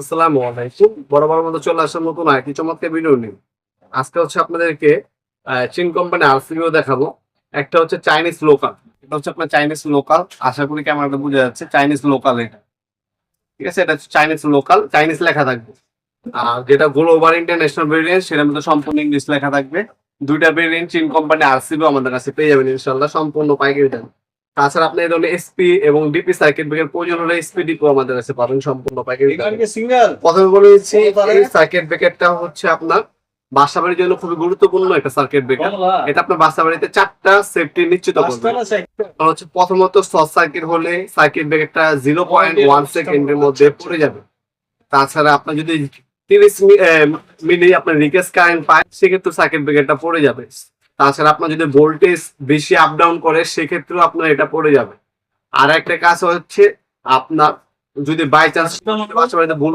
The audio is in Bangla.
আসসালামু আলাইকুম। মতো চলে আসার আরেকটি চমৎকার আজকে হচ্ছে আপনাদেরকে চীন কোম্পানি দেখাবো। একটা হচ্ছে চাইনিজ লোকাল এটা হচ্ছে আপনার চাইনিজ লোকাল আশা করি ক্যামেরাটা বোঝা যাচ্ছে। চাইনিজ লোকাল এটা। ঠিক আছে? এটা চাইনিজ লোকাল চাইনিজ লেখা থাকবে। আর যেটা গ্লোবাল ইন্টারন্যাশনাল ভেরিয়েন্ট সেটার মধ্যে সম্পূর্ণ ইংলিশ লেখা থাকবে। দুইটা ভেরিয়েন্ট চীন কোম্পানি আরসিবিও আমাদের কাছে পেয়ে যাবেন ইনশাল্লাহ সম্পূর্ণ পাইকারি দাম। তাছাড়া আপনি এই ধরনের এসপি এবং ডিপি সার্কিট ব্রেকার প্রয়োজন হলে এসপি ডিপো আমাদের কাছে পাবেন সম্পূর্ণ দামে। সিঙ্গেল প্রথমে বলে দিচ্ছি এই সার্কিট ব্রেকারটা হচ্ছে আপনার বাসা বাড়ির জন্য খুবই গুরুত্বপূর্ণ একটা সার্কিট ব্রেকার এটা আপনার বাসা বাড়িতে চারটা সেফটি নিশ্চিত করবে। হচ্ছে প্রথমত শর্ট সার্কিট হলে সার্কিট ব্রেকারটা জিরো পয়েন্ট ওয়ান সেকেন্ডের মধ্যে পড়ে যাবে। তাছাড়া আপনার যদি তিরিশ মিলি আপনার রিকেস কারেন্ট পায় সেক্ষেত্রে সার্কিট ব্রেকারটা পড়ে যাবে। তাছাড়া আপনার যদি ভোল্টেজ বেশি আপ ডাউন করে সেক্ষেত্রেও আপনার এটা পড়ে যাবে। আর একটা কাজ হচ্ছে আপনার যদি বাই চান্স ভুল